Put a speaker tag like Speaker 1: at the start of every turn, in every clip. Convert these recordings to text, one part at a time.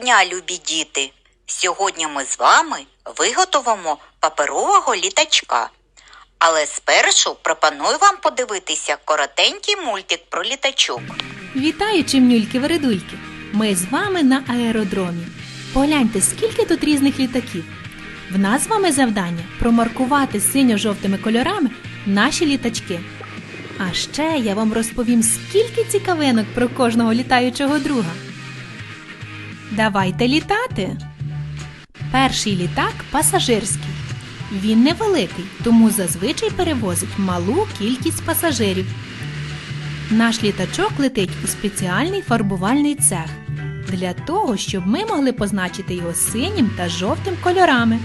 Speaker 1: дня, любі діти! Сьогодні ми з вами виготовимо паперового літачка. Але спершу пропоную вам подивитися коротенький мультик про літачок.
Speaker 2: Вітаю, чимнюльки-вередульки! Ми з вами на аеродромі. Погляньте, скільки тут різних літаків. В нас з вами завдання промаркувати синьо-жовтими кольорами наші літачки. А ще я вам розповім, скільки цікавинок про кожного літаючого друга. Давайте літати. Перший літак пасажирський. Він невеликий, тому зазвичай перевозить малу кількість пасажирів. Наш літачок летить у спеціальний фарбувальний цех для того, щоб ми могли позначити його синім та жовтим кольорами.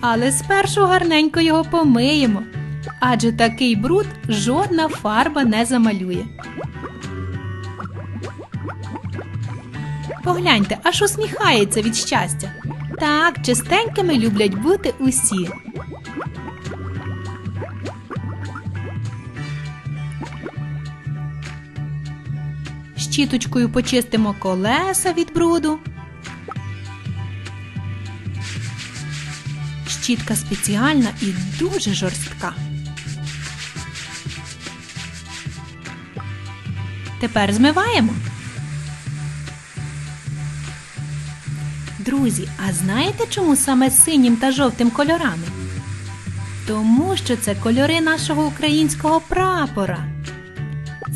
Speaker 2: Але спершу гарненько його помиємо, адже такий бруд жодна фарба не замалює. Погляньте, аж усміхається від щастя. Так, чистенькими люблять бути усі. Щіточкою почистимо колеса від бруду. Щітка спеціальна і дуже жорстка. Тепер змиваємо. Друзі, а знаєте чому саме синім та жовтим кольорами? Тому що це кольори нашого українського прапора.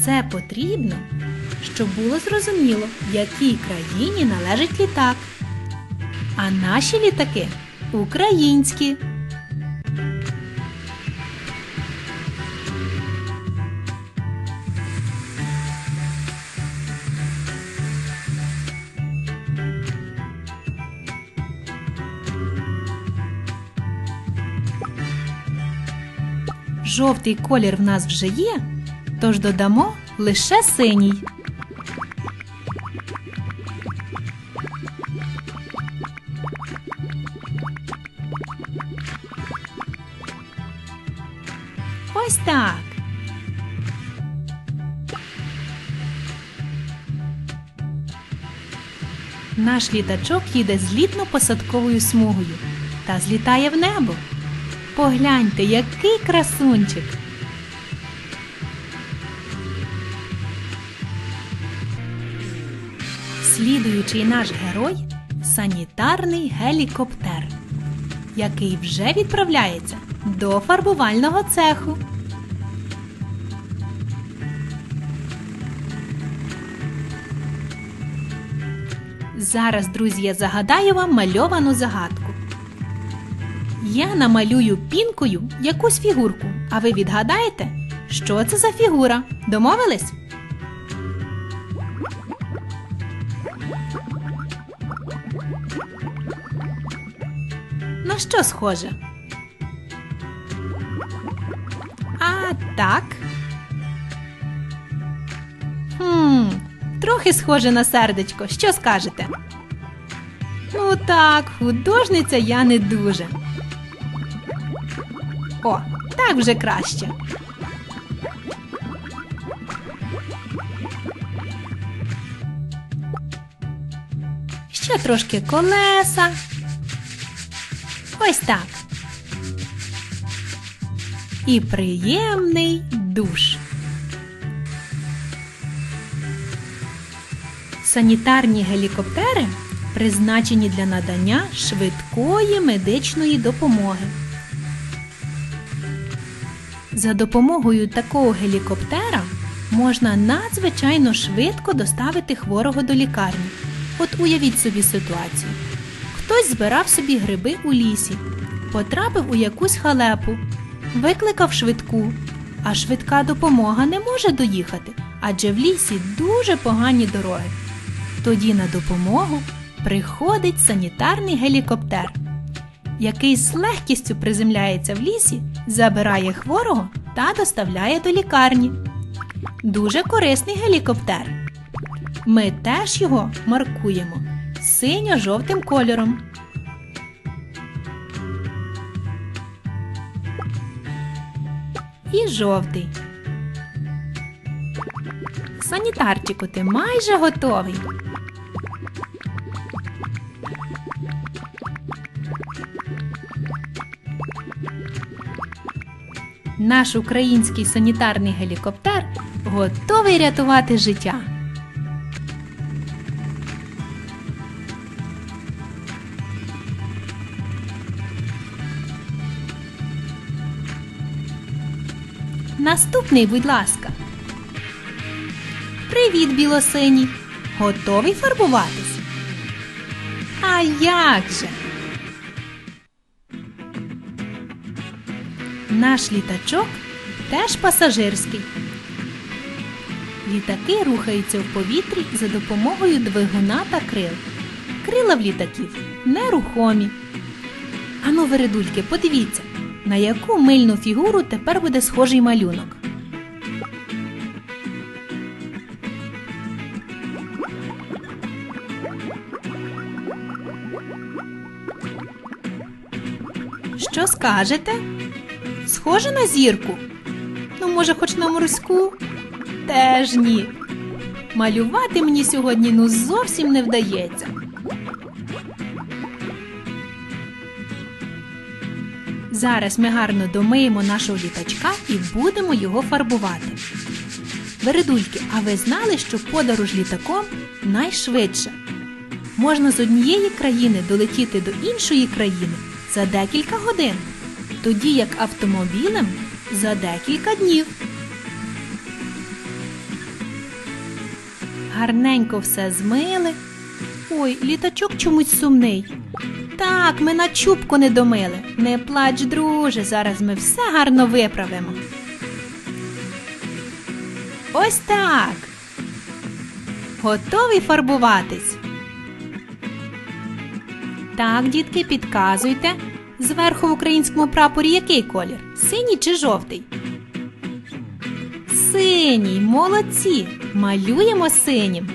Speaker 2: Це потрібно, щоб було зрозуміло, якій країні належить літак. А наші літаки українські. Жовтий колір в нас вже є, тож додамо лише синій. Ось так. Наш літачок їде злітно-посадковою смугою та злітає в небо. Погляньте, який красунчик. Слідуючий наш герой санітарний гелікоптер, який вже відправляється до фарбувального цеху. Зараз, друзі, я загадаю вам мальовану загадку. Я намалюю пінкою якусь фігурку, а ви відгадаєте, що це за фігура? Домовились? На що схоже? А так. Хм, трохи схоже на сердечко. Що скажете? Ну так, художниця я не дуже. О, так вже краще. Ще трошки колеса. Ось так. І приємний душ. Санітарні гелікоптери призначені для надання швидкої медичної допомоги. За допомогою такого гелікоптера можна надзвичайно швидко доставити хворого до лікарні. От уявіть собі ситуацію. Хтось збирав собі гриби у лісі, потрапив у якусь халепу, викликав швидку, а швидка допомога не може доїхати, адже в лісі дуже погані дороги. Тоді на допомогу приходить санітарний гелікоптер який з легкістю приземляється в лісі, забирає хворого та доставляє до лікарні. Дуже корисний гелікоптер. Ми теж його маркуємо синьо-жовтим кольором. І жовтий. Санітарчику, ти майже готовий. Наш український санітарний гелікоптер готовий рятувати життя. Наступний, будь ласка. Привіт, білосиній. Готовий фарбуватись? А як же? Наш літачок теж пасажирський. Літаки рухаються в повітрі за допомогою двигуна та крил. Крила в літаків нерухомі. Ану, вередульки, подивіться, на яку мильну фігуру тепер буде схожий малюнок. Що скажете? Схоже на зірку? Ну, може, хоч на морську? Теж ні. Малювати мені сьогодні ну зовсім не вдається. Зараз ми гарно домиємо нашого літачка і будемо його фарбувати. Вередульки, а ви знали, що подорож літаком найшвидша? Можна з однієї країни долетіти до іншої країни за декілька годин, тоді як автомобілем за декілька днів. Гарненько все змили. Ой, літачок чомусь сумний. Так, ми на чубку не домили. Не плач, друже, зараз ми все гарно виправимо. Ось так. Готові фарбуватись? Так, дітки, підказуйте. Зверху в українському прапорі який колір? Синій чи жовтий? Синій, молодці! Малюємо синім.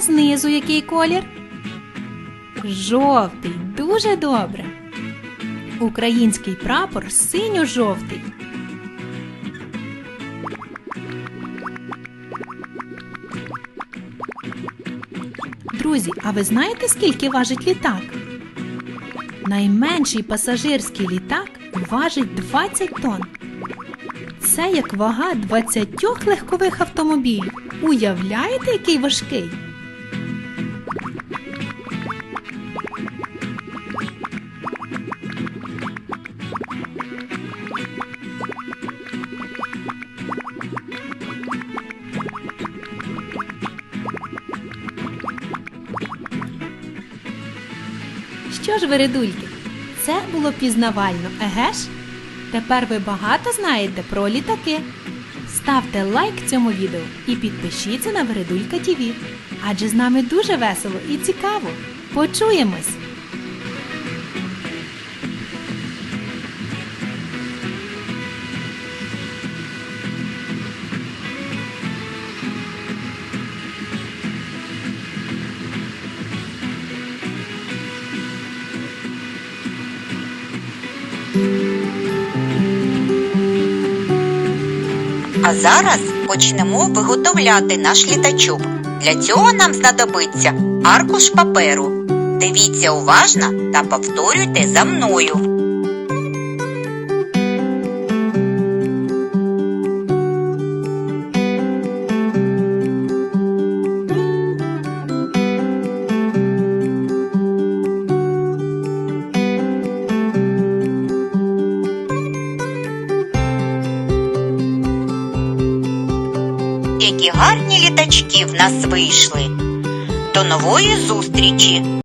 Speaker 2: Знизу який колір? Жовтий, дуже добре. Український прапор синьо-жовтий. Друзі, а ви знаєте, скільки важить літак? Найменший пасажирський літак важить 20 тонн. Це як вага 20 легкових автомобілів. Уявляєте, який важкий? Ж, вередульки, це було пізнавально, еге ж? Тепер ви багато знаєте про літаки. Ставте лайк цьому відео і підпишіться на Вередулька ТВ. Адже з нами дуже весело і цікаво. Почуємось!
Speaker 1: А зараз почнемо виготовляти наш літачок. Для цього нам знадобиться аркуш паперу. Дивіться уважно та повторюйте за мною. Літачки в нас вийшли. До нової зустрічі!